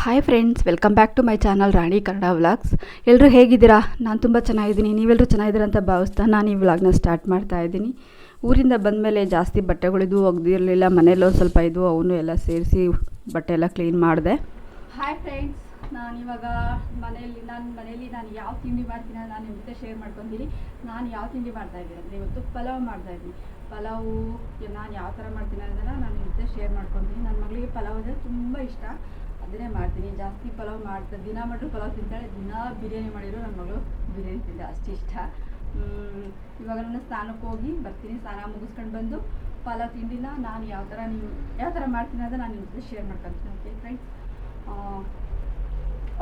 Hi friends welcome back to my channel Rani Kannada vlogs ಎಲ್ಲರೂ ಹೇಗಿದ್ದೀರಾ? ನಾನು ತುಂಬ ಚೆನ್ನಾಗಿದ್ದೀನಿ. ನೀವೆಲ್ಲರೂ ಚೆನ್ನಾಗಿದ್ದೀರಾ ಅಂತ ಭಾವಿಸ್ತಾ ನಾನು ಈ ವ್ಲಾಗ್ನ ಸ್ಟಾರ್ಟ್ ಮಾಡ್ತಾ ಇದ್ದೀನಿ. ಊರಿಂದ ಬಂದಮೇಲೆ ಜಾಸ್ತಿ ಬಟ್ಟೆಗಳಿದ್ವು ಒಗ್ದಿರಲಿಲ್ಲ ಒಂದು ಸ್ವಲ್ಪ ಇದ್ವು ಅವನು ಎಲ್ಲ ಸೇರಿಸಿ ಬಟ್ಟೆ ಎಲ್ಲ ಕ್ಲೀನ್ ಮಾಡಿದೆ. ಹಾಯ್ ಫ್ರೆಂಡ್ಸ್ ನಾನು ಇವಾಗ ಮನೆಯಲ್ಲಿ, ನಾನು ಮನೆಯಲ್ಲಿ ನಾನು ಯಾವ ತಿಂಡಿ ಮಾಡ್ತೀನಿ ನಾನು ನಿಮ್ಮ ಜೊತೆ ಶೇರ್ ಮಾಡ್ಕೊತೀನಿ. ನಾನು ಯಾವ ತಿಂಡಿ ಮಾಡ್ತಾ ಇದ್ದೀನಿ ಅಂದರೆ ಇವತ್ತು ಪಲಾವ್ ಮಾಡ್ತಾ ಇದ್ದೀನಿ. ಪಲಾವು ನಾನು ಯಾವ ಥರ ಮಾಡ್ತೀನಿ ಅದನ್ನು ನಾನು ನಿಮ್ಮ ಜೊತೆ ಶೇರ್ ಮಾಡ್ಕೊತೀನಿ. ನನ್ನ ಮಗಳಿಗೆ ಪಲಾವ್ ಅಂದರೆ ತುಂಬ ಇಷ್ಟ. ಅದನ್ನೇ ಮಾಡ್ತೀನಿ. ಜಾಸ್ತಿ ಪಲಾವ್ ಮಾಡ್ತಾ, ದಿನ ಮಾಡಿದ್ರು ಪಲಾವ್ ತಿಂತಾಳೆ, ದಿನ ಬಿರಿಯಾನಿ ಮಾಡಿದ್ರು ನನ್ನ ಮಗಳು ಬಿರಿಯಾನಿ ತಿಂದ. ಅಷ್ಟು ಇಷ್ಟ. ಇವಾಗ ನಾನು ಸ್ನಾನಕ್ಕೆ ಹೋಗಿ ಬರ್ತೀನಿ. ಸ್ನಾನ ಮುಗಿಸ್ಕೊಂಡು ಬಂದು ಪಲಾವ್ ತಿಂಡಿನ ನಾನು ಯಾವ ಥರ ನೀವು ಯಾವ ಥರ ಮಾಡ್ತೀನಿ ಅಂತ ನಾನು ನಿಮ್ಮ ಶೇರ್ ಮಾಡ್ಕೊತೀನಿ ಓಕೆ ಫ್ರೆಂಡ್ಸ್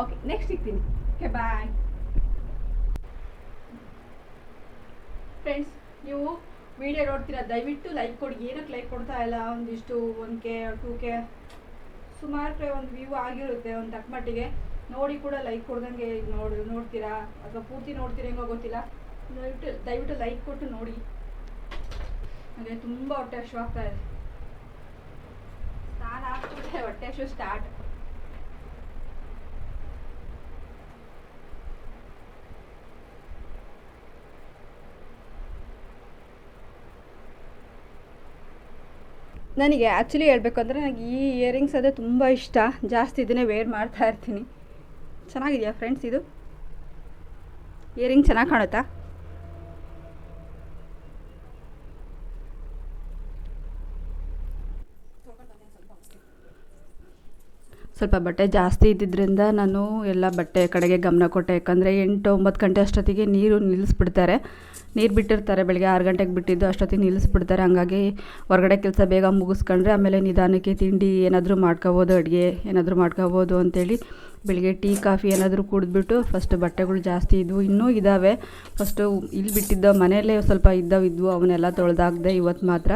ಓಕೆ ನೆಕ್ಸ್ಟ್ ಸಿಗ್ತೀನಿ. ಓಕೆ ಬಾಯ್ ಫ್ರೆಂಡ್ಸ್ ನೀವು ವಿಡಿಯೋ ನೋಡ್ತೀರಾ? ದಯವಿಟ್ಟು ಲೈಕ್ ಕೊಡಿ. ಏನಕ್ಕೆ ಲೈಕ್ ಕೊಡ್ತಾ ಇಲ್ಲ? ಒಂದಿಷ್ಟು ಒನ್ ಕೆ ಟೂ ಕೆ. ಸುಮಾರು ಒಂದು ವ್ಯೂ ಆಗಿರುತ್ತೆ, ಒಂದು ತಕ್ಕ ಮಟ್ಟಿಗೆ. ನೋಡಿ ಕೂಡ ಲೈಕ್ ಕೊಡ್ದಂಗೆ ನೋಡಿ, ನೋಡ್ತೀರಾ? ಅಥವಾ ಪೂರ್ತಿ ನೋಡ್ತೀರಾ ಹೆಂಗೋ ಗೊತ್ತಿಲ್ಲ. ದಯವಿಟ್ಟು ದಯವಿಟ್ಟು ಲೈಕ್ ಕೊಟ್ಟು ನೋಡಿ. ನನಗೆ ತುಂಬ ಹೊಟ್ಟೆ ಹಶು ಆಗ್ತಾ ಇದೆ. ಸ್ನಾನ ಆಗ್ತಿದೆ, ಹೊಟ್ಟೆ ಹಶು ಸ್ಟಾರ್ಟ್ ನನಗೆ ಆ್ಯಕ್ಚುಲಿ ಹೇಳಬೇಕಂದ್ರೆ ನನಗೆ ಈ ಇಯರಿಂಗ್ಸ್ ಅದೇ ತುಂಬ ಇಷ್ಟ. ಜಾಸ್ತಿ ಇದನ್ನೇ ವೇರ್ ಮಾಡ್ತಾ ಇರ್ತೀನಿ. ಚೆನ್ನಾಗಿದೆಯಾ ಫ್ರೆಂಡ್ಸ್ ಇದು? ಇಯರಿಂಗ್ ಚೆನ್ನಾಗಿ ಕಾಣುತ್ತಾ? ಸ್ವಲ್ಪ ಬಟ್ಟೆ ಜಾಸ್ತಿ ಇದ್ದಿದ್ದರಿಂದ ನಾನು ಎಲ್ಲ ಬಟ್ಟೆ ಕಡೆಗೆ ಗಮನ ಕೊಟ್ಟೆ. ಯಾಕಂದರೆ ಎಂಟು ಒಂಬತ್ತು ಗಂಟೆ ಅಷ್ಟೊತ್ತಿಗೆ ನೀರು ನಿಲ್ಲಿಸ್ಬಿಡ್ತಾರೆ. ನೀರು ಬಿಟ್ಟಿರ್ತಾರೆ, ಬೆಳಗ್ಗೆ ಆರು ಗಂಟೆಗೆ ಬಿಟ್ಟಿದ್ದು ಅಷ್ಟೊತ್ತಿಗೆ ನಿಲ್ಲಿಸ್ಬಿಡ್ತಾರೆ. ಹಂಗಾಗಿ ಹೊರಗಡೆ ಕೆಲಸ ಬೇಗ ಮುಗಿಸ್ಕೊಂಡ್ರೆ ಆಮೇಲೆ ನಿಧಾನಕ್ಕೆ ತಿಂಡಿ ಏನಾದರೂ ಮಾಡ್ಕೋಬೋದು, ಅಡುಗೆ ಏನಾದರೂ ಮಾಡ್ಕೋಬೋದು ಅಂತೇಳಿ ಬೆಳಗ್ಗೆ ಟೀ, ಕಾಫಿ ಏನಾದರೂ ಕುಡಿದ್ಬಿಟ್ಟು ಫಸ್ಟ್ ಬಟ್ಟೆಗಳು ಜಾಸ್ತಿ ಇದ್ವು. ಇನ್ನೂ ಇದ್ದಾವೆ ಫಸ್ಟು ಇಲ್ಲಿ ಬಿಟ್ಟಿದ್ದ ಮನೆಯಲ್ಲೇ ಸ್ವಲ್ಪ ಇದ್ದವು, ಇದ್ವು. ಅವನ್ನೆಲ್ಲ ತೊಳೆದಾಗದೆ ಇವತ್ತು ಮಾತ್ರ.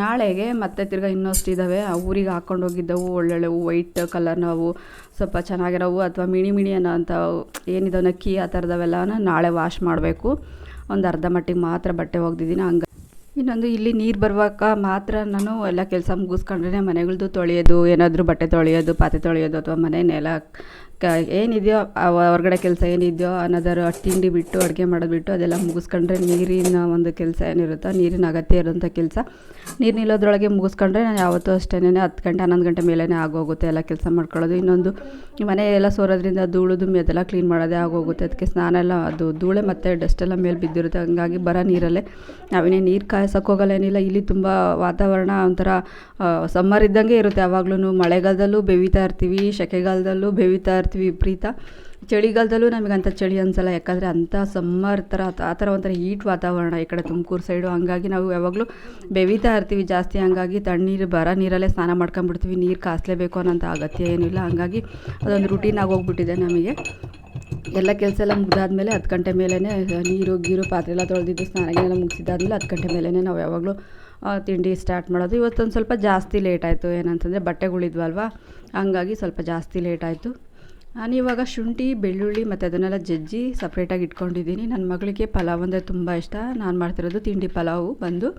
ನಾಳೆಗೆ ಮತ್ತೆ ತಿರ್ಗಾ ಇನ್ನಷ್ಟು ಇದ್ದಾವೆ ಆ ಊರಿಗೆ ಹಾಕ್ಕೊಂಡು ಹೋಗಿದ್ದವು. ಒಳ್ಳೊಳ್ಳೆವು ವೈಟ್ ಕಲರ್ನವು ಸ್ವಲ್ಪ ಚೆನ್ನಾಗಿರೋವು ಅಥವಾ ಮಿಣಿ ಮಿಣಿ ಅನ್ನೋ ಅಂಥ ಏನಿದಾವೆ ನಕ್ಕಿ ಆ ಥರದವೆಲ್ಲನ ನಾಳೆ ವಾಶ್ ಮಾಡಬೇಕು. ಒಂದು ಅರ್ಧ ಮಟ್ಟಿಗೆ ಮಾತ್ರ ಬಟ್ಟೆ ಒಗ್ದಿದ್ದೀನಿ ಹಂಗೆ ಇನ್ನೊಂದು ಇಲ್ಲಿ ನೀರು ಬರುವಾಗ ಮಾತ್ರ ನಾನು ಎಲ್ಲ ಕೆಲಸ ಮುಗಿಸ್ಕೊಂಡ್ರೆ ಮನೆಗಳದ್ದು ತೊಳೆಯೋದು, ಏನಾದರೂ ಬಟ್ಟೆ ತೊಳೆಯೋದು, ಪಾತ್ರೆ ತೊಳೆಯೋದು ಅಥವಾ ಮನೆ ಕ ಏನಿದೆಯೋ ಹೊರಗಡೆ ಕೆಲಸ ಏನಿದೆಯೋ ಅನ್ನೋದಾರು ತಿಂಡಿ ಬಿಟ್ಟು ಅಡುಗೆ ಮಾಡೋದು ಬಿಟ್ಟು ಅದೆಲ್ಲ ಮುಗಿಸ್ಕೊಂಡ್ರೆ ನೀರಿನ ಒಂದು ಕೆಲಸ ಏನಿರುತ್ತೋ ನೀರಿನ ಅಗತ್ಯ ಇರೋಂಥ ಕೆಲಸ. ನೀರು ನಿಲ್ಲೋದ್ರೊಳಗೆ ಮುಗಿಸ್ಕೊಂಡ್ರೆ ನಾನು ಯಾವತ್ತೂ ಅಷ್ಟೇ ಹತ್ತು ಗಂಟೆ, ಹನ್ನೊಂದು ಗಂಟೆ ಮೇಲೇ ಆಗೋಗುತ್ತೆ ಎಲ್ಲ ಕೆಲಸ ಮಾಡ್ಕೊಳ್ಳೋದು. ಇನ್ನೊಂದು ಮನೆ ಎಲ್ಲ ಸೋರೋದ್ರಿಂದ ಧೂಳು ದುಮ್ಮಿ ಅದೆಲ್ಲ ಕ್ಲೀನ್ ಮಾಡೋದೇ ಆಗೋಗುತ್ತೆ. ಅದಕ್ಕೆ ಸ್ನಾನ ಎಲ್ಲ, ಅದು ಧೂಳೆ ಮತ್ತು ಡಸ್ಟ್ ಎಲ್ಲ ಮೇಲೆ ಬಿದ್ದಿರುತ್ತೆ. ಹಂಗಾಗಿ ಬರೋ ನೀರಲ್ಲೇ. ನಾವೇನೇ ನೀರು ಕಾಯ್ಸೋಕ್ಕೋಗಲ್ಲ ಏನಿಲ್ಲ ಇಲ್ಲಿ ತುಂಬ ವಾತಾವರಣ ಒಂಥರ ಸಮ್ಮರ್ ಇದ್ದಂಗೆ ಇರುತ್ತೆ. ಯಾವಾಗ್ಲೂ ಮಳೆಗಾಲದಲ್ಲೂ ಬೇವಿತಾ ಇರ್ತೀವಿ ಸೆಕೆಗಾಲದಲ್ಲೂ ಬೇವಿತಾ ಇರ್ತೀವಿ ವಿಪರೀತ. ಚಳಿಗಾಲದಲ್ಲೂ ನಮಗೆ ಅಂಥ ಚಳಿ ಅನ್ಸಲ್ಲ, ಯಾಕಂದರೆ ಅಂಥ ಸಮ್ಮರ್ ಥರ, ಆ ಥರ ಒಂಥರ ಹೀಟ್ ವಾತಾವರಣ ಈ ಕಡೆ ತುಮಕೂರು ಸೈಡು ಹಂಗಾಗಿ ನಾವು ಯಾವಾಗಲೂ ಬೆವಿತಾ ಇರ್ತೀವಿ ಜಾಸ್ತಿ. ಹಂಗಾಗಿ ತಣ್ಣೀರು, ಬರ ನೀರಲ್ಲೇ ಸ್ನಾನ ಮಾಡ್ಕೊಂಡ್ಬಿಡ್ತೀವಿ ನೀರು ಕಾಸಲೇಬೇಕು ಅನ್ನೋಂಥ ಅಗತ್ಯ ಏನಿಲ್ಲ. ಹಂಗಾಗಿ ಅದೊಂದು ರುಟೀನ್ ಹೋಗ್ಬಿಟ್ಟಿದೆ ನಮಗೆ. ಎಲ್ಲ ಕೆಲಸ ಎಲ್ಲ ಮುಗಿದಾದ್ಮೇಲೆ ಹತ್ತು ಗಂಟೆ ಮೇಲೇ ನೀರು, ಗೀರು, ಪಾತ್ರೆ ಎಲ್ಲ ತೊಳೆದಿದ್ದು, ಸ್ನಾನ ಎಲ್ಲ ಮುಗಿಸಿದ್ದಾದ್ಮೇಲೆ ಹತ್ತು ಗಂಟೆ ಮೇಲೇ ನಾವು ಯಾವಾಗಲೂ ತಿಂಡಿ ಸ್ಟಾರ್ಟ್ ಮಾಡೋದು. ಇವತ್ತೊಂದು ಸ್ವಲ್ಪ ಜಾಸ್ತಿ ಲೇಟ್ ಆಯಿತು. ಏನಂತಂದರೆ ಬಟ್ಟೆಗಳಿದ್ವಲ್ವ? ಹಂಗಾಗಿ ಸ್ವಲ್ಪ ಜಾಸ್ತಿ ಲೇಟ್ ಆಯಿತು. ನಾನು ಇವಾಗ ಶುಂಠಿ, ಬೆಳ್ಳುಳ್ಳಿ ಮತ್ತು ಅದನ್ನೆಲ್ಲ ಜಜ್ಜಿ ಸಪ್ರೇಟಾಗಿ ಇಟ್ಕೊಂಡಿದ್ದೀನಿ. ನನ್ನ ಮಗಳಿಗೆ ಪಲಾವ್ ಅಂದರೆ ತುಂಬ ಇಷ್ಟ. ನಾನು ಮಾಡ್ತಿರೋದು ತಿಂಡಿ ಪಲಾವು ಬಂದು.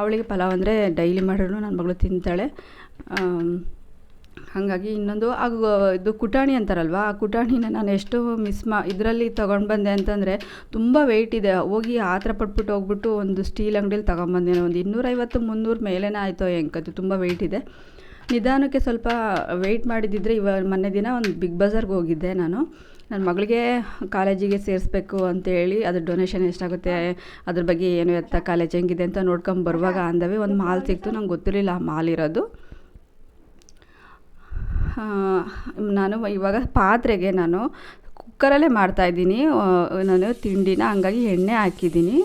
ಅವಳಿಗೆ ಪಲಾವ್ ಅಂದರೆ ಡೈಲಿ ಮಾಡೋನು ನನ್ನ ಮಗಳು ತಿಂತಾಳೆ. ಹಾಗಾಗಿ ಇನ್ನೊಂದು ಆ ಇದು ಕುಟಾಣಿ ಅಂತಾರಲ್ವ? ಆ ಕುಟಾಣಿನ ನಾನು ಎಷ್ಟು ಮಿಸ್ ಮಾ, ಇದರಲ್ಲಿ ತೊಗೊಂಡು ಬಂದೆ ಅಂತಂದರೆ ತುಂಬ ವೆಯ್ಟ್ ಇದೆ. ಹೋಗಿ ಆ ಥರ ಪಟ್ಬಿಟ್ಟು ಹೋಗ್ಬಿಟ್ಟು ಒಂದು ಸ್ಟೀಲ್ ಅಂಗಡಿಲಿ ತೊಗೊಂಬಂದೆ. ಒಂದು ಇನ್ನೂರೈವತ್ತು, ಮುನ್ನೂರು ಮೇಲೇನೇ ಆಯಿತು ಹೆಂಗದು ತುಂಬ ವೆಯ್ಟ್ ಇದೆ. ನಿಧಾನಕ್ಕೆ ಸ್ವಲ್ಪ ವೆಯ್ಟ್ ಮಾಡಿದ್ದಿದ್ರೆ ಇವ ಮೊನ್ನೆ ದಿನ ಒಂದು ಬಿಗ್ ಬಜಾರ್ಗೆ ಹೋಗಿದ್ದೆ ನಾನು. ನನ್ನ ಮಗಳಿಗೆ ಕಾಲೇಜಿಗೆ ಸೇರಿಸ್ಬೇಕು ಅಂತೇಳಿ ಅದ್ರ ಡೊನೇಷನ್ ಎಷ್ಟಾಗುತ್ತೆ, ಅದ್ರ ಬಗ್ಗೆ ಏನು ಎತ್ತ ಕಾಲೇಜ್ ಹೆಂಗಿದೆ ಅಂತ ನೋಡ್ಕೊಂಡು ಬರುವಾಗ ಅಂದವೆ ಒಂದು ಮಾಲ್ ಸಿಕ್ತು, ನಂಗೆ ಗೊತ್ತಿರಲಿಲ್ಲ ಆ ಮಾಲ್ ಇರೋದು. ನಾನು ಇವಾಗ ಪಾತ್ರೆಗೆ ನಾನು ಕುಕ್ಕರಲ್ಲೇ ಮಾಡ್ತಾಯಿದ್ದೀನಿ ನಾನು ತಿಂಡಿನ ಹಂಗಾಗಿ ಎಣ್ಣೆ ಹಾಕಿದ್ದೀನಿ.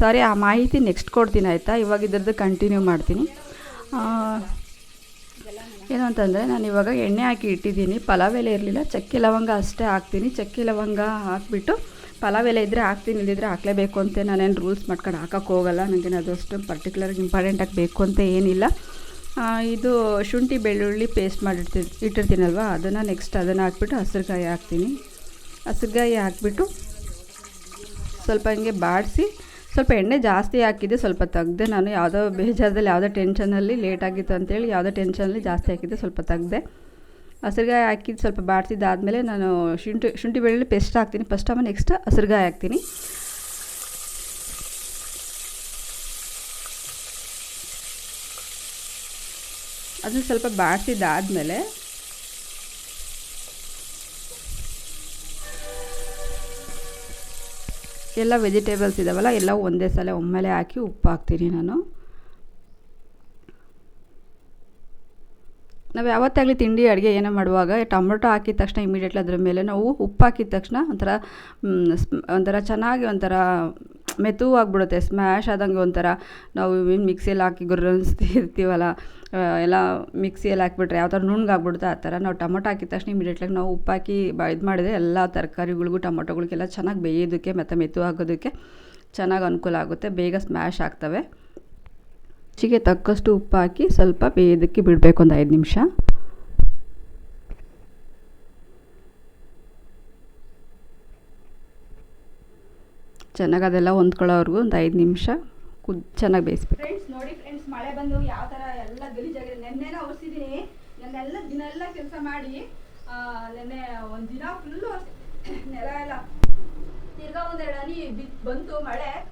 ಸರಿ, ಆ ಮಾಹಿತಿ ನೆಕ್ಸ್ಟ್ ಕೊಡ್ತೀನಿ ಆಯಿತಾ? ಇವಾಗ ಇದ್ರದ್ದು ಕಂಟಿನ್ಯೂ ಮಾಡ್ತೀನಿ. ಏನು ಅಂತಂದರೆ ನಾನು ಇವಾಗ ಎಣ್ಣೆ ಹಾಕಿ ಇಟ್ಟಿದ್ದೀನಿ. ಪಲಾವ್ ಎಲೆ ಇರಲಿಲ್ಲ, ಚಕ್ಕೆ ಲವಂಗ ಅಷ್ಟೇ ಹಾಕ್ತೀನಿ. ಚಕ್ಕೆ ಲವಂಗ ಹಾಕ್ಬಿಟ್ಟು ಪಲಾವ್ ಎಲೆ ಇದ್ದರೆ ಹಾಕ್ತೀನಿ ಇಲ್ಲದಿದ್ದರೆ ಹಾಕಲೇಬೇಕು ಅಂತ ನಾನೇನು ರೂಲ್ಸ್ ಮಾಡ್ಕೊಂಡು ಹಾಕೋಕ್ಕೆ ಹೋಗಲ್ಲ. ನನಗೆ ಅದು ಅಷ್ಟು ಪರ್ಟಿಕ್ಯುಲರ್ ಇಂಪಾರ್ಟೆಂಟಾಗಿ ಬೇಕು ಅಂತ ಏನಿಲ್ಲ. ಇದು ಶುಂಠಿ ಬೆಳ್ಳುಳ್ಳಿ ಪೇಸ್ಟ್ ಮಾಡಿರ್ತೀನಿ ಇಟ್ಟಿರ್ತೀನಲ್ವ, ಅದನ್ನು ನೆಕ್ಸ್ಟ್ ಅದನ್ನು ಹಾಕ್ಬಿಟ್ಟು ಹಸಿರುಗಾಯಿ ಹಾಕ್ತೀನಿ. ಹಸಿರುಗಾಯಿ ಹಾಕ್ಬಿಟ್ಟು ಸ್ವಲ್ಪ ಹಂಗೆ ಬಾಡಿಸಿ ಸ್ವಲ್ಪ ಎಣ್ಣೆ ಜಾಸ್ತಿ ಹಾಕಿದ್ದೆ ಸ್ವಲ್ಪ ತೆಗ್ದೆ ನಾನು ಯಾವುದೋ ಬೇಜಾರದಲ್ಲಿ ಯಾವುದೋ ಟೆನ್ಷನಲ್ಲಿ ಲೇಟ್ ಆಗಿತ್ತು ಅಂತೇಳಿ ಯಾವುದೋ ಟೆನ್ಷನಲ್ಲಿ ಜಾಸ್ತಿ ಹಾಕಿದ್ದೆ ಸ್ವಲ್ಪ ತೆಗ್ದೆ. ಹಸಿರುಗಾಯಿ ಹಾಕಿದ್ದು ಸ್ವಲ್ಪ ಬಾಡ್ಸಿದ್ದಾದಮೇಲೆ ನಾನು ಶುಂಠಿ ಶುಂಠಿ ಬೆಳ್ಳುಳ್ಳಿ ಪೇಸ್ಟ್ ಹಾಕ್ತೀನಿ. ಫಸ್ಟ್ ಆಮೇಲೆ ನೆಕ್ಸ್ಟ್ ಹಸಿರುಗಾಯಿ ಹಾಕ್ತೀನಿ. ಅದನ್ನು ಸ್ವಲ್ಪ ಬಾಡಿಸಿದ್ದಾದಮೇಲೆ ಎಲ್ಲ ವೆಜಿಟೇಬಲ್ಸ್ ಇದಾವಲ್ಲ, ಎಲ್ಲ ಒಂದೇ ಸಲ ಒಮ್ಮೆಲೆ ಹಾಕಿ ಉಪ್ಪು ಹಾಕ್ತೀನಿ ನಾನು. ನಾವು ಯಾವತ್ತಾಗಲಿ ತಿಂಡಿ, ಅಡುಗೆ ಏನೋ ಮಾಡುವಾಗ ಟೊಮೊಟೊ ಹಾಕಿದ ತಕ್ಷಣ ಇಮಿಡಿಯೇಟ್ಲಿ ಅದ್ರ ಮೇಲೆ ನಾವು ಉಪ್ಪು ಹಾಕಿದ ತಕ್ಷಣ ಒಂಥರ ಒಂಥರ ಚೆನ್ನಾಗಿ ಒಂಥರ ಮೆತು ಆಗಿಬಿಡುತ್ತೆ ಸ್ಮ್ಯಾಶ್ ಆದಂಗೆ ಒಂಥರ. ನಾವು ಮಿಕ್ಸಿಯಲ್ಲಿ ಹಾಕಿ ಗುರ್ರಿಸ್ತಿರ್ತೀವಲ್ಲ ಎಲ್ಲ ಮಿಕ್ಸಿಯಲ್ಲಿ ಹಾಕ್ಬಿಟ್ರೆ ಯಾವ ಥರ ನುಣ್ಣಗಾಗ್ಬಿಡುತ್ತೆ ಆ ಥರ. ನಾವು ಟೊಮೊಟೊ ಹಾಕಿದ ತಕ್ಷಣ ಇಮಿಡಿಯೇಟ್ಲಾಗಿ ನಾವು ಉಪ್ಪು ಹಾಕಿ ಬ, ಇದು ಮಾಡಿದರೆ ಎಲ್ಲ ತರಕಾರಿಗಳಿಗೂ, ಟೊಮೊಟೊಗಳಿಗೆಲ್ಲ ಚೆನ್ನಾಗಿ ಬೇಯೋದಕ್ಕೆ, ಮತ್ತು ಮೆತ್ತು ಆಗೋದಕ್ಕೆ ಚೆನ್ನಾಗಿ ಅನುಕೂಲ ಆಗುತ್ತೆ. ಬೇಗ ಸ್ಮ್ಯಾಶ್ ಆಗ್ತವೆ. ಚಿಗೆ ತಕ್ಕಷ್ಟು ಉಪ್ಪು ಹಾಕಿ ಸ್ವಲ್ಪ ಬೇಯೋದಕ್ಕೆ ಬಿಡಬೇಕು ಒಂದು ಐದು ನಿಮಿಷ. ಚೆನ್ನಾಗಿ ಅದೆಲ್ಲ ಹೊಂದ್ಕೊಳ್ಳೋವರೆಗೂ ಒಂದು ಐದು ನಿಮಿಷ. ಕುದ್, ಚೆನ್ನಾಗಿ ಬೇಯಿಸ್ಬೇಕು. ಫ್ರೆಂಡ್ಸ್ ನೋಡಿ ಫ್ರೆಂಡ್ಸ್ ಮಳೆ ಬಂದು ಯಾವ ಗಲೀಜಾಗಿದೆ ನೆನ್ನೆನ ಒರ್ಸಿದ್ದೀನಿ ನೆನ್ನೆಲ್ಲ ದಿನ ಎಲ್ಲ ಕೆಲಸ ಮಾಡಿ ನೆನ್ನೆ ಒಂದು ದಿನ ಫುಲ್ ನೆಲ ಎಲ್ಲ. ತಿರ್ಗಾ ಒಂದೆರಡು ಹನಿ ಬಿತ್ ಮಳೆ.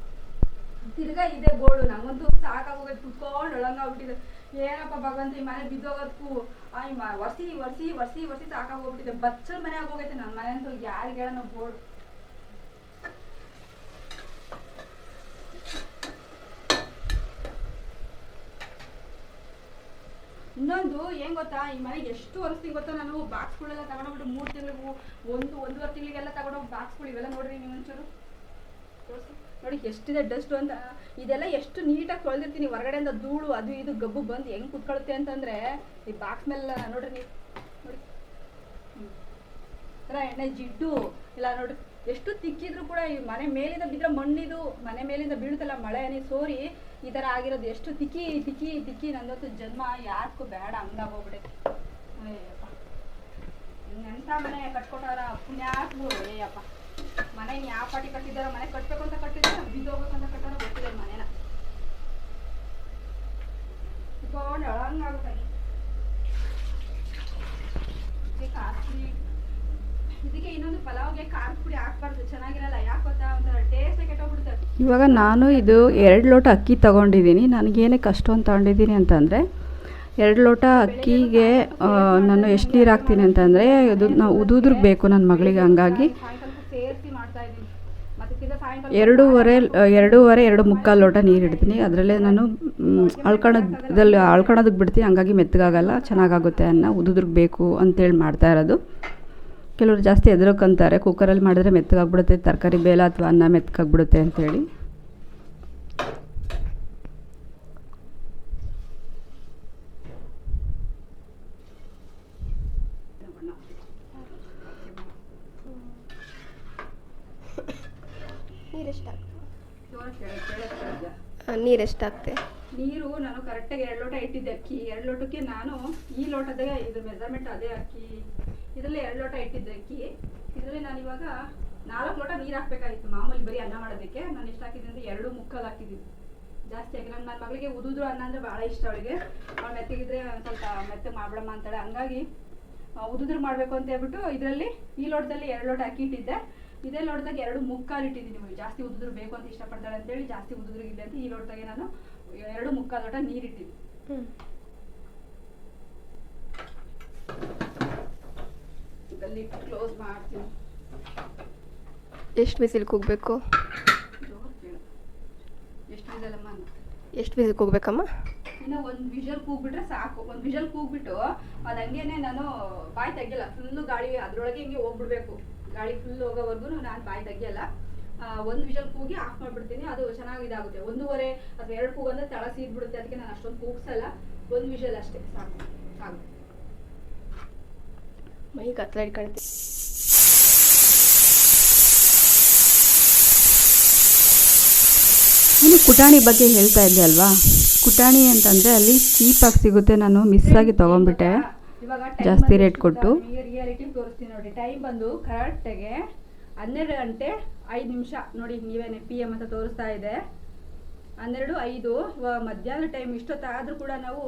ತಿರ್ಗಾ ಇದೆ ಗೋಳು. ನಂಗಂತೂ ಸಾಕಾಗೋಗೈತೆ ಕುತ್ಕೊಂಡು ಒಳಂಗಾಗ್ಬಿಟ್ಟಿದೆ. ಏನಪ್ಪ ಭಗವಂತ, ಈ ಮನೆ ಬಿದ್ದೋಗೋದಕ್ಕೂ ಈ ಮ- ಒರ್ಸಿ ಒರ್ಸಿ ಒರ್ಸಿ ಒರ್ಸಿ ಸಾಕಾಗೋಗ್ಬಿಟ್ಟಿದೆ. ಬಚ್ಚಲ್ ಮನೆ ಆಗೋಗೈತೆ ನನ್ನ ಮನೆ ಅಂತೂ ಯಾರಿಗೆ ಹೇಳೋಣ ಬೋರ್ಡ್ ಇನ್ನೊಂದು, ಏನ್ ಗೊತ್ತಾ, ಈ ಮನೆಗೆ ಎಷ್ಟು ವರ್ಷಕ್ಕೆ ಗೊತ್ತಾ ನಾನು? ಬಾಕ್ಸ್ಗಳೆಲ್ಲ ತಗೊಂಡೋಗ್ಬಿಟ್ಟು ಮೂರು ತಿಂಗಳಿಗೂ, ಒಂದು, ಒಂದೂವರೆ ತಿಂಗಳಿಗೆಲ್ಲ ತಗೊಂಡೋಗಿ ಬಾಕ್ಸ್ಗಳು ಇವೆಲ್ಲ ನೋಡ್ರಿ ನೀವು ಒಂಚೂರು. ನೋಡಿ, ಎಷ್ಟಿದೆ ಡಸ್ಟ್ ಅಂತ. ಇದೆಲ್ಲ ಎಷ್ಟು ನೀಟಾಗಿ ತೊಳೆದಿರ್ತೀನಿ, ಹೊರಗಡೆಯಿಂದ ಧೂಳು, ಅದು ಇದು, ಗಬ್ಬು ಬಂದು ಹೆಂಗ್ ಕುತ್ಕೊಳುತ್ತೆ ಅಂತಂದ್ರೆ, ಈ ಬಾಕ್ಸ್ ಮೇಲೆ ನೋಡ್ರಿ ನೀವು. ನೋಡಿ. ಎಣ್ಣೆ ಜಿಡ್ಡು ಇಲ್ಲ ನೋಡ್ರಿ. ಎಷ್ಟು ತಿಕ್ಕಿದ್ರು ಕೂಡ ಈ ಮನೆ ಮೇಲಿಂದ ಬಿದ್ದರೆ ಮಣ್ಣಿದು, ಮನೆ ಮೇಲಿಂದ ಬೀಳುತ್ತಲ್ಲ ಮಳೆ ಸೋರಿ ಈ ಥರ ಆಗಿರೋದು. ಎಷ್ಟು ತಿಕ್ಕಿ ತಿಕ್ಕಿ ತಿಕ್ಕಿ ನಂದೊತ್ತು ಜನ್ಮ. ಯಾರಿಗೂ ಬೇಡ ಹಂಗಾಗೋಗ್ಬಿಡೆ ಅಯ್ಯಪ್ಪ ಎಂಥ ಮನೆ ಕಟ್ಕೊಟ್ಟಾರ ಪುಣ್ಯಾತ್ಮರು ಏಯಪ್ಪ ಮನೆ ಯಾವ ಪಾಟಿ ಕಟ್ಟಿದಾರ ಮನೆ ಕಟ್ಬೇಕು ಅಂತ ಕಟ್ಟಿದಾರ ಬಿದ್ದೋಗ್ಬೇಕಂತ ಕಟ್ಟಾರ ಗೊತ್ತಿದೆ ಮನೇನ. ಇಟ್ಕೊಂಡು ಖಾರ ಪುಡಿ ಇದಕ್ಕೆ ಇನ್ನೊಂದು ಪಲಾವ್ಗೆ ಪುಡಿ ಹಾಕ್ಬಾರ್ದು. ಚೆನ್ನಾಗಿರಲ್ಲ ಯಾಕೆ ಗೊತ್ತಾ? ಒಂಥರ ಟೇಸ್ಟ್ ಕೆಟ್ಟೋಗ್ಬಿಡುತ್ತೆ. ಇವಾಗ ನಾನು ಇದು ಎರಡು ಲೋಟ ಅಕ್ಕಿ ತಗೊಂಡಿದ್ದೀನಿ. ನನಗೇನಕ್ಕೆ ಅಂತ ತಗೊಂಡಿದ್ದೀನಿ ಅಂತಂದರೆ ಎರಡು ಲೋಟ ಅಕ್ಕಿಗೆ ನಾನು ಎಷ್ಟು ನೀರು ಹಾಕ್ತೀನಿ ಅಂತಂದರೆ ಇದು ನಾವು ಉದುದ್ರ ಬೇಕು ನನ್ನ ಮಗಳಿಗೆ ಹಂಗಾಗಿ. ಎರಡೂವರೆ ಎರಡೂವರೆ ಎರಡು ಮುಕ್ಕಾಲು ಲೋಟ ನೀರು ಇಡ್ತೀನಿ. ಅದರಲ್ಲೇ ನಾನು ಅಳ್ಕೊಳೋದ್ರಲ್ಲಿ ಅಳ್ಕೊಳೋದಕ್ಕೆ ಬಿಡ್ತೀನಿ. ಹಂಗಾಗಿ ಮೆತ್ತಗಾಗಲ್ಲ ಚೆನ್ನಾಗಾಗುತ್ತೆ ಅನ್ನ ಉದುದ್ರಿಗೆ ಬೇಕು ಅಂತೇಳಿ ಮಾಡ್ತಾ ಇರೋದು. ಕೆಲವರು ಜಾಸ್ತಿ ಎದುರಕ್ಕಂತಾರೆ ಕುಕ್ಕರಲ್ಲಿ ಮಾಡಿದ್ರೆ ಮೆತ್ತಗಾಗ್ಬಿಡುತ್ತೆ ತರಕಾರಿ ಬೇಲ ಅಥವಾ ಅನ್ನ ಮೆತ್ತಗಾಗ್ಬಿಡುತ್ತೆ? ನೀರೆಷ್ಟು ಹಾಕ್ತೆ ನೀರು ನಾನು ಕರೆಕ್ಟಾಗಿ ಎರಡು ಲೋಟ ಇಟ್ಟಿದ್ದೆ ಅಕ್ಕಿ. ಎರಡು ಲೋಟಕ್ಕೆ ನಾನು ಈ ಲೋಟದಾಗ ಇದು ಮೆಜರ್ಮೆಂಟ್ ಅದೇ ಅಕ್ಕಿ. ಇದರಲ್ಲಿ ಎರಡು ಲೋಟ ಇಟ್ಟಿದ್ದೆ ಅಕ್ಕಿ. ಇದರಲ್ಲಿ ನಾನು ಇವಾಗ ನಾಲ್ಕು ಲೋಟ ನೀರು ಹಾಕ್ಬೇಕಾಗಿತ್ತು. ಮಾಮೂಲಿ ಬರೀ ಅನ್ನ ಮಾಡೋದಕ್ಕೆ. ನಾನು ಎಷ್ಟು ಹಾಕಿದ್ದೆ ಅಂದರೆ ಎರಡು ಮುಕ್ಕಾಲು ಹಾಕಿದ್ದೀನಿ ಜಾಸ್ತಿ ಹಾಕಿ ನನ್ನ ಮಗಳಿಗೆ ಉದುದ್ರು ಅನ್ನ ಅಂದರೆ ಭಾಳ ಇಷ್ಟ ಅವಳಿಗೆ. ಅವ್ಳು ಮೆತ್ತಗಿದ್ರೆ ಸ್ವಲ್ಪ ಮೆತ್ತಗೆ ಮಾಡ್ಬಿಡಮ್ಮ ಅಂತಾಳೆ. ಹಂಗಾಗಿ ಉದುದ್ರು ಮಾಡಬೇಕು ಅಂತ ಹೇಳ್ಬಿಟ್ಟು ಇದರಲ್ಲಿ ಈ ಲೋಟದಲ್ಲಿ ಎರಡು ಲೋಟ ಹಾಕಿ ಇಟ್ಟಿದ್ದೆ. ಇದೇ ಲೋಟದಾಗ ಎರಡು ಮುಕ್ಕಾಲು ಇಟ್ಟಿದ್ದೀನಿ ಜಾಸ್ತಿ ಉದುದ್ರು ಬೇಕು ಅಂತ ಇಷ್ಟಪಡ್ತಾಳೆ ಅಂತೇಳಿ ಜಾಸ್ತಿ ಉದುದ್ರಿಗಿಲ್ಲ ಅಂತ ಈ ಲೋಟದಾಗೆ ನಾನು ಎರಡು ಮುಕ್ಕಾಲು ಲೋಟ ನೀರಿಟ್ಟಿದ್ದೀನಿ ಹ್ಞೂ ಕ್ಲೋಸ್ ಮಾಡ್ತೀನಿ. ಎಷ್ಟು ಬಿಸಿಲು ಕೂಗಬೇಕು ಎಷ್ಟು ಬಿಸಿಲಮ್ಮ ಎಷ್ಟು ಬಿಸಿಲು ಕೂಗಬೇಕಮ್ಮ ಇನ್ನು ಒಂದು ವಿಷಲ್ ಕೂಗ್ಬಿಟ್ರೆ ಸಾಕು. ಒಂದು ವಿಷಲ್ ಕೂಗ್ಬಿಟ್ಟು ಅದು ಹಂಗೇನೆ ನಾನು ಬಾಯಿ ತೆಗಿಯಲ್ಲ. ಫುಲ್ಲು ಗಾಳಿ ಅದರೊಳಗೆ ಹಿಂಗೆ ಹೋಗ್ಬಿಡ್ಬೇಕು. ಗಾಳಿ ಫುಲ್ ಹೋಗೋವರೆಗೂ ನಾನು ಬಾಯಿ ತೆಗಿಯಲ್ಲ. ಒಂದು ವಿಷಲ್ ಕೂಗಿ ಆಫ್ ಮಾಡ್ಬಿಡ್ತೀನಿ. ಅದು ಚೆನ್ನಾಗಿ ಇದಾಗುತ್ತೆ. ಒಂದೂವರೆ ಅಥವಾ ಎರಡು ಕೂಗಂದ್ರೆ ತಳ ತಳ ಸೀದ್ಬಿಡುತ್ತೆ ಅದಕ್ಕೆ ನಾನು ಅಷ್ಟೊಂದು ಕೂಗ್ಸಲ್ಲ. ಒಂದು ವಿಷಲ್ ಅಷ್ಟೇ. ಸಾಕು. ಸಾಕು. ಮೈ ಕತ್ಲ ಇಟ್ಕೊಳ್ತಿ ನಾನು ಕುಟಾಣಿ ಬಗ್ಗೆ ಹೇಳ್ತಾ ಇದ್ದೆ ಅಲ್ವಾ? ಕುಟಾಣಿ ಅಂತಂದರೆ ಅಲ್ಲಿ ಚೀಪಾಗಿ ಸಿಗುತ್ತೆ ನಾನು ಮಿಸ್ ಆಗಿ ತೊಗೊಂಡ್ಬಿಟ್ಟೆ ಇವಾಗ ಜಾಸ್ತಿ ರೇಟ್ ಕೊಟ್ಟು. ರಿಯಾಲಿಟಿ ತೋರಿಸ್ತೀನಿ ನೋಡಿ. ಟೈಮ್ ಬಂದು ಕರೆಕ್ಟಾಗೆ ಹನ್ನೆರಡು ಗಂಟೆ ಐದು ನಿಮಿಷ. ನೋಡಿ ನೀವೇನೆ ಪಿ ಎಂ ಅಂತ ತೋರಿಸ್ತಾ ಇದೆ. ಹನ್ನೆರಡು ಐದು ಇವಾಗ ಮಧ್ಯಾಹ್ನ ಟೈಮ್ ಇಷ್ಟೊತ್ತಾದರೂ ಕೂಡ ನಾವು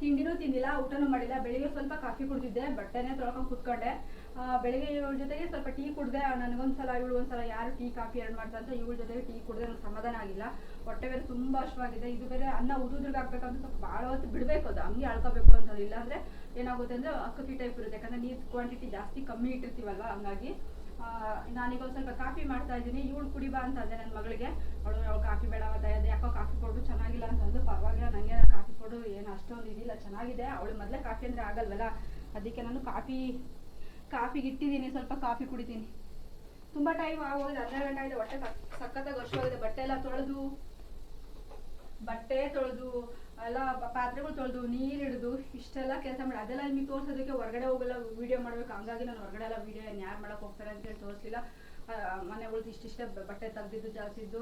ತಿಂಡಿನೂ ತಿಂದಿಲ್ಲ, ಊಟನೂ ಮಾಡಿಲ್ಲ. ಬೆಳಿಗ್ಗೆ ಸ್ವಲ್ಪ ಕಾಫಿ ಕುಡಿದಿದ್ದೆ, ಬಟ್ಟೆನೇ ತೊಳ್ಕೊಂಡು ಕುತ್ಕೊಂಡೆ. ಬೆಳಿಗ್ಗೆ ಇವಳ ಜೊತೆಗೆ ಸ್ವಲ್ಪ ಟೀ ಕುಡ್ದೆ. ನನಗೊಂದ್ಸಲ ಇವಳು ಒಂದ್ಸಲ ಯಾರು ಟೀ, ಕಾಫಿ ಎರಡು ಮಾಡ್ತಾ ಅಂತ ಇವಳ ಜೊತೆಗೆ ಟೀ ಕುಡಿದ್ರೆ ನಂಗೆ ಸಮಾಧಾನ ಆಗಿಲ್ಲ. ಹೊಟ್ಟೆ ಬೇರೆ ತುಂಬ ಹಶ್ವಾಗಿದೆ ಇದು ಬೇರೆ ಅನ್ನ ಉದುದ್ರಿಗೆ ಹಾಕ್ಬೇಕಂದ್ರೆ ಸ್ವಲ್ಪ ಭಾಳ ಹೊತ್ತು ಬಿಡಬೇಕು ಅದು. ಹಂಗೆ ಅಳ್ಕೋಬೇಕು ಅಂತ ಅಂದರೆ ಏನಾಗುತ್ತೆ ಅಂದ್ರೆ ಅಕ್ಕಿ ಟೈಪ್ ಇರುತ್ತೆ. ಯಾಕಂದ್ರೆ ನೀರು ಕ್ವಾಂಟಿಟಿ ಜಾಸ್ತಿ ಕಮ್ಮಿ ಇಟ್ಟಿರ್ತೀವಲ್ವ, ಹಂಗಾಗಿ ನಾನೀಗ ಒಂದು ಸ್ವಲ್ಪ ಕಾಫಿ ಮಾಡ್ತಾ ಇದ್ದೀನಿ. ಇವಳು ಕುಡಿಬಾ ಅಂತ ಅಂದೆ ನನ್ನ ಮಗಳಿಗೆ. ಅವಳು ಅವಳು ಕಾಫಿ ಬೇಡ ಅಂತ ಇದೆ ಯಾಕೋ ಕಾಫಿ ಕೊಡು ಚೆನ್ನಾಗಿಲ್ಲ ಅಂತಂದು ಪರವಾಗಿಲ್ಲ ನನಗೆ ಕೊಡು ಏನು ಅಷ್ಟೊಂದು ಇದಿಲ್ಲ, ಚೆನ್ನಾಗಿದೆ. ಅವಳು ಮೊದಲೇ ಕಾಫಿ ಅಂದರೆ ಆಗಲ್ವಲ್ಲ? ಅದಕ್ಕೆ ನಾನು ಕಾಫಿ, ಕಾಫಿಗೆ ಇಟ್ಟಿದ್ದೀನಿ, ಸ್ವಲ್ಪ ಕಾಫಿ ಕುಡಿತೀನಿ. ತುಂಬ ಟೈಮ್ ಆಗೋಗಿದೆ, ಹನ್ನೆರಡು ಗಂಟೆ ಆಗಿದೆ, ಹೊಟ್ಟೆ ಸಕ್ಕತ್ತಾಗಿ ವರ್ಷವಾಗಿದೆ ಬಟ್ಟೆ ಎಲ್ಲ ತೊಳೆದು, ಬಟ್ಟೆ ತೊಳೆದು, ಎಲ್ಲ ಪಾತ್ರೆಗಳು ತೊಳೆದು, ನೀರು ಹಿಡಿದು, ಇಷ್ಟೆಲ್ಲ ಕೆಲಸ ಮಾಡಿ, ಅದೆಲ್ಲ ನಿಮಗೆ ತೋರಿಸೋದಕ್ಕೆ ಹೊರಗಡೆ ಹೋಗಲ್ಲ ವಿಡಿಯೋ ಮಾಡಬೇಕು. ಹಂಗಾಗಿ ನಾನು ಹೊರಗಡೆ ಎಲ್ಲ ವಿಡಿಯೋ ಯಾರು ಮಾಡೋಕೆ ಹೋಗ್ತಾರೆ ಅಂತೇಳಿ ತೋರಿಸಿಲ್ಲ ಮನೆ ಉಳಿದು ಇಷ್ಟಿಷ್ಟೇ ಬಟ್ಟೆ ತೆಗ್ದಿದ್ದು, ಜಾಸ್ತಿ ಇದ್ದು,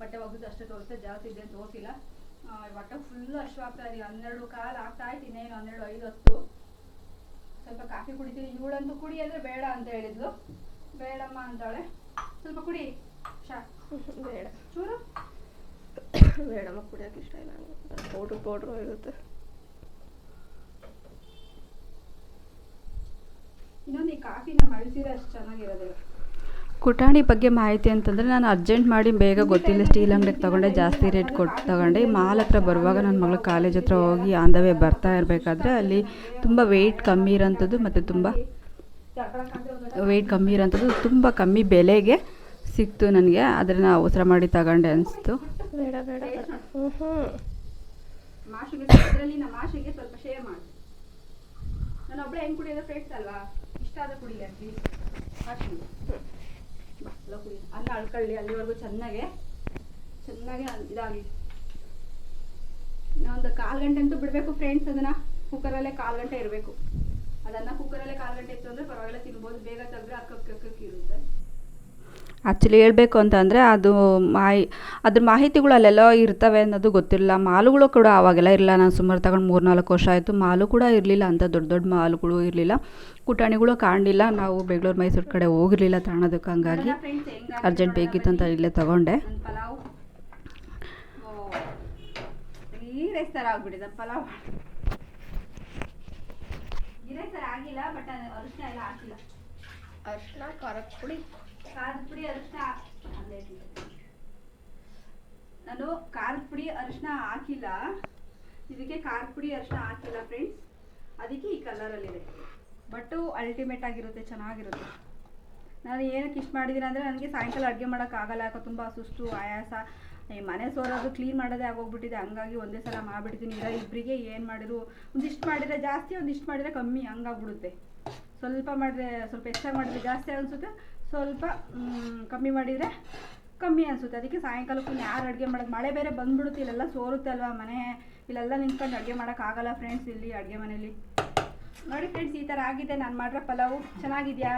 ಬಟ್ಟೆ ಒಗೆದು ಅಷ್ಟೇ ತೋರಿಸ್ತೆ ಜಾಸ್ತಿ ಇದೆ ಅಂತ ತೋರಿಸಿಲ್ಲ. ಹೊಟ್ಟೆ ಫುಲ್ ಹಶ್ವಾಗ್ತಾ ಆಗ್ತಾ ಇದೆ ಹನ್ನೆರಡು ಕಾಲು ಆಗ್ತಾ ಇತ್ತು ಇನ್ನೇನು ಹನ್ನೆರಡು ಐದು ಹತ್ತು ಸ್ವಲ್ಪ ಕಾಫಿ ಕುಡಿತೀನಿ. ಇವಳಂತೂ ಕುಡಿ ಅಂದ್ರೆ ಬೇಡ ಅಂತ ಹೇಳಿದ್ಲು. ಬೇಡಮ್ಮ ಅಂತಾಳೆ. ಸ್ವಲ್ಪ ಕುಡಿ. ಶಾ. ಬೇಡ. ಚೂರು. ಬೇಡಮ್ಮ ಕುಡಿಯೋಕೆ ಇಷ್ಟ ಇಲ್ಲ ಪೌಡ್ರು ಪೌಡ್ರು ಇರುತ್ತೆ. ಇನ್ನೊಂದು ಈ ಕಾಫಿನ ಮಳಿಸಿದ್ರೆ ಅಷ್ಟು ಚೆನ್ನಾಗಿರೋದಿಲ್ಲ ಕುಟಾಣಿ ಬಗ್ಗೆ ಮಾಹಿತಿ ಅಂತಂದರೆ ನಾನು ಅರ್ಜೆಂಟ್ ಮಾಡಿ ಬೇಗ ಗೊತ್ತಿಲ್ಲ. ಸ್ಟೀಲ್ ಅಂಗಡಿಗೆ ತೊಗೊಂಡೆ ಜಾಸ್ತಿ ರೇಟ್ ಕೊಟ್ಟು ತೊಗೊಂಡೆ. ಈ ಮಾಲ್ ಹತ್ರ ಬರುವಾಗ ನನ್ನ ಮಗಳು ಕಾಲೇಜ್ ಹತ್ರ ಹೋಗಿ ಆನ್ ದ ವೇ ಬರ್ತಾ ಇರಬೇಕಾದ್ರೆ ಅಲ್ಲಿ ತುಂಬ ವೆಯ್ಟ್ ಕಮ್ಮಿ ಇರೋಂಥದ್ದು ಮತ್ತು ತುಂಬ ವೆಯ್ಟ್ ಕಮ್ಮಿ ಇರೋಂಥದ್ದು ತುಂಬ ಕಮ್ಮಿ ಬೆಲೆಗೆ ಸಿಕ್ತು ನನಗೆ. ಅದನ್ನು ಅವಸರ ಮಾಡಿ ತಗೊಂಡೆ ಅನಿಸ್ತು. ಬೇಡ ಬೇಡ ಸ್ವಲ್ಪ ಶೇರ್ ಮಾಡಿ ನಾನು ಒಬ್ಬಳೆ ಹೆಂಗೆ ಕುಡಿಯೋದು ಫ್ರೆಂಡ್ಸ್ ಅಲ್ವಾ? ಇಷ್ಟ ಆದ ಕುಡಿಲಿ ಅನ್ನ ಅಳ್ಕೊಳ್ಳಿ, ಅಲ್ಲಿವರೆಗೂ ಚೆನ್ನಾಗೆ, ಚೆನ್ನಾಗಿ ಇದಾಗಿ. ಇನ್ನೊಂದು ಕಾಲು ಗಂಟೆ ಅಂತೂ ಬಿಡಬೇಕು ಫ್ರೆಂಡ್ಸ್ ಅದನ್ನ. ಕುಕ್ಕರಲ್ಲೇ ಕಾಲು ಗಂಟೆ ಇರಬೇಕು. ಅದನ್ನ ಕುಕ್ಕರಲ್ಲೇ ಕಾಲು ಗಂಟೆ ಇತ್ತು ಅಂದರೆ ಪರವಾಗಿಲ್ಲ, ತಿನ್ಬೋದು. ಬೇಗ ತೆಗೆದ್ರೆ ಅಕ್ಕಕ್ಕೆ ಅಕ್ಕಕ್ಕೆ ಇರುತ್ತೆ. ಆ್ಯಕ್ಚುಲಿ ಹೇಳಬೇಕು ಅಂತಂದರೆ ಅದು ಮಾಹಿ ಅದ್ರ ಮಾಹಿತಿಗಳು ಅಲ್ಲೆಲ್ಲೋ ಇರ್ತವೆ ಅನ್ನೋದು ಗೊತ್ತಿರಲಿಲ್ಲ ಮಾಲುಗಳು ಕೂಡ ಆವಾಗೆಲ್ಲ ಇರಲಿಲ್ಲ. ನಾನು ಸುಮಾರು ತಗೊಂಡು ಮೂರು ನಾಲ್ಕು ವರ್ಷ ಆಯಿತು. ಮಾಲು ಕೂಡ ಇರಲಿಲ್ಲ ಅಂತ. ದೊಡ್ಡ ದೊಡ್ಡ ಮಾಲುಗಳು ಇರಲಿಲ್ಲ. ಕುಟಾಣಿಗಳು ಕಾಣಲಿಲ್ಲ. ನಾವು ಬೆಂಗಳೂರು ಮೈಸೂರು ಕಡೆ ಹೋಗಿರಲಿಲ್ಲ ತಗೊಳೋದಕ್ಕೆ ಹಂಗಾಗಿ. ಅರ್ಜೆಂಟ್ ಬೇಕಿತ್ತು ಅಂತ. ಇಲ್ಲೇ ತೊಗೊಂಡೆ. ಪಲಾವ್ ಆಗ್ಬಿಟ್ಟಿದೆ ಆಗಿಲ್ಲ ಬಟ್ ಅರಿಶಿನ ಎಲ್ಲ ಹಾಕಿಲ್ಲ. ಅರ್ಶಿನ ಖಾರದ ಪುಡಿ. ಖಾರದ ಪುಡಿ ಅರಿಶಿನ ನಾನು ಖಾರದ ಪುಡಿ ಅರಿಶಿನ ಹಾಕಿಲ್ಲ. ಇದಕ್ಕೆ ಖಾರದ ಪುಡಿ ಅರಿಶಿನ ಹಾಕಿಲ್ಲ ಫ್ರೆಂಡ್ಸ್ ಅದಕ್ಕೆ ಈ ಕಲರಲ್ಲಿದೆ ಬಟ್ಟು ಅಲ್ಟಿಮೇಟ್ ಆಗಿರುತ್ತೆ, ಚೆನ್ನಾಗಿರುತ್ತೆ. ನಾನು ಏನಕ್ಕೆ ಇಷ್ಟು ಮಾಡಿದ್ದೀನಿ ಅಂದರೆ ನನಗೆ ಸಾಯಂಕಾಲ ಅಡುಗೆ ಮಾಡೋಕ್ಕಾಗಲ್ಲ ಯಾಕೋ ತುಂಬ ಸುಸ್ತು, ಆಯಾಸ. ಈ ಮನೆ ಸೋರೋದು ಕ್ಲೀನ್ ಮಾಡೋದೇ ಆಗೋಗ್ಬಿಟ್ಟಿದೆ, ಹಂಗಾಗಿ ಒಂದೇ ಸಲ ಮಾಡಿಬಿಡ್ತೀನಿ. ಇರೋ ಇಬ್ಬರಿಗೆ ಏನು ಮಾಡಿದ್ರು ಒಂದಿಷ್ಟು ಮಾಡಿದರೆ ಜಾಸ್ತಿ ಒಂದಿಷ್ಟು ಮಾಡಿದರೆ ಕಮ್ಮಿ, ಹಂಗಾಗ್ಬಿಡುತ್ತೆ. ಸ್ವಲ್ಪ ಮಾಡಿದ್ರೆ, ಸ್ವಲ್ಪ ಎಕ್ಸ್ಟ್ರಾ ಮಾಡಿದ್ರೆ ಜಾಸ್ತಿ ಅನಿಸುತ್ತೆ ಸ್ವಲ್ಪ ಕಮ್ಮಿ ಮಾಡಿದರೆ ಕಮ್ಮಿ ಅನಿಸುತ್ತೆ. ಅದಕ್ಕೆ ಸಾಯಂಕಾಲಕ್ಕೂ ಯಾರು ಅಡುಗೆ ಮಾಡೋದು ಮಳೆ ಬೇರೆ ಬಂದುಬಿಡುತ್ತೆ, ಇಲ್ಲೆಲ್ಲ ಸೋರುತ್ತೆ ಅಲ್ವಾ ಮನೆ? ಇಲ್ಲೆಲ್ಲ ನಿಂತ್ಕೊಂಡು ಅಡುಗೆ ಮಾಡೋಕ್ಕಾಗಲ್ಲ ಫ್ರೆಂಡ್ಸ್ ಇಲ್ಲಿ, ಅಡುಗೆ ಮನೇಲಿ. ನೋಡಿ ಫ್ರೆಂಡ್ಸ್ ಈ ಥರ ಆಗಿದೆ. ನಾನು ಮಾಡಿರೋ ಪಲಾವು ಚೆನ್ನಾಗಿದೆಯಾ?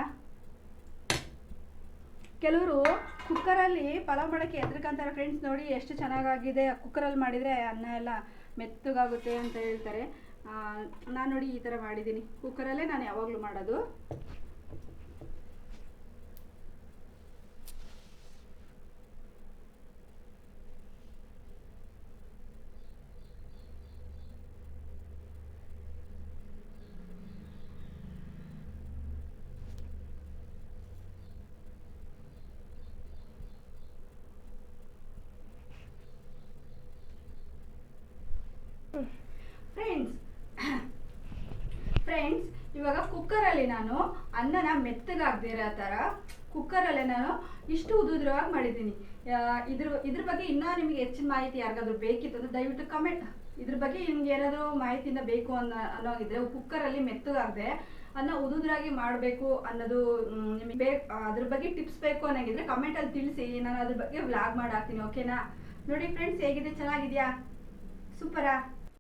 ಕೆಲವರು ಕುಕ್ಕರಲ್ಲಿ ಪಲಾವ್ ಮಾಡೋಕ್ಕೆ ಎದ್ರಕಂತಾರೆ ಫ್ರೆಂಡ್ಸ್ ನೋಡಿ ಎಷ್ಟು ಚೆನ್ನಾಗಾಗಿದೆ. ಕುಕ್ಕರಲ್ಲಿ ಮಾಡಿದರೆ ಅನ್ನ ಎಲ್ಲ ಮೆತ್ತಗಾಗುತ್ತೆ ಅಂತ ಹೇಳ್ತಾರೆ. ನಾನು ನೋಡಿ ಈ ಥರ ಮಾಡಿದ್ದೀನಿ. ಕುಕ್ಕರಲ್ಲೇ ನಾನು ಯಾವಾಗಲೂ ಮಾಡೋದು ಫ್ರೆಂಡ್ಸ್ ಫ್ರೆಂಡ್ಸ್ ಇವಾಗ ಕುಕ್ಕರಲ್ಲಿ ನಾನು ಅನ್ನನ ಮೆತ್ತಗಾಗದೇ ಇರೋ ಥರ ಕುಕ್ಕರಲ್ಲೇ ನಾನು ಇಷ್ಟು ಉದುದ್ರವಾಗಿ ಮಾಡಿದ್ದೀನಿ. ಇದ್ರ ಇದ್ರ ಬಗ್ಗೆ ಇನ್ನೂ ನಿಮಗೆ ಹೆಚ್ಚಿನ ಮಾಹಿತಿ ಯಾರಿಗಾದ್ರೂ ಬೇಕಿತ್ತು ಅಂದರೆ ದಯವಿಟ್ಟು ಕಮೆಂಟ್ ಇದ್ರ ಬಗ್ಗೆ ನಿಮ್ಗೆ ಏನಾದರೂ ಮಾಹಿತಿಯಿಂದ ಬೇಕು ಅನ್ನೋ, ಅನ್ನೋಗಿದ್ರೆ ಕುಕ್ಕರಲ್ಲಿ ಮೆತ್ತಗಾಗದೆ ಅನ್ನ ಉದುದ್ರಾಗಿ ಮಾಡಬೇಕು ಅನ್ನೋದು ನಿಮಗೆ ಬೇಕು ಅದ್ರ ಬಗ್ಗೆ ಟಿಪ್ಸ್ ಬೇಕು ಅನ್ನೋಂಗಿದ್ರೆ ಕಮೆಂಟಲ್ಲಿ ತಿಳಿಸಿ. ನಾನು ಅದ್ರ ಬಗ್ಗೆ ವ್ಲಾಗ್ ಮಾಡಿ ಹಾಕ್ತೀನಿ ಓಕೆನಾ ನೋಡಿ ಫ್ರೆಂಡ್ಸ್ ಹೇಗಿದೆ? ಚೆನ್ನಾಗಿದೆಯಾ? ಸೂಪರಾ?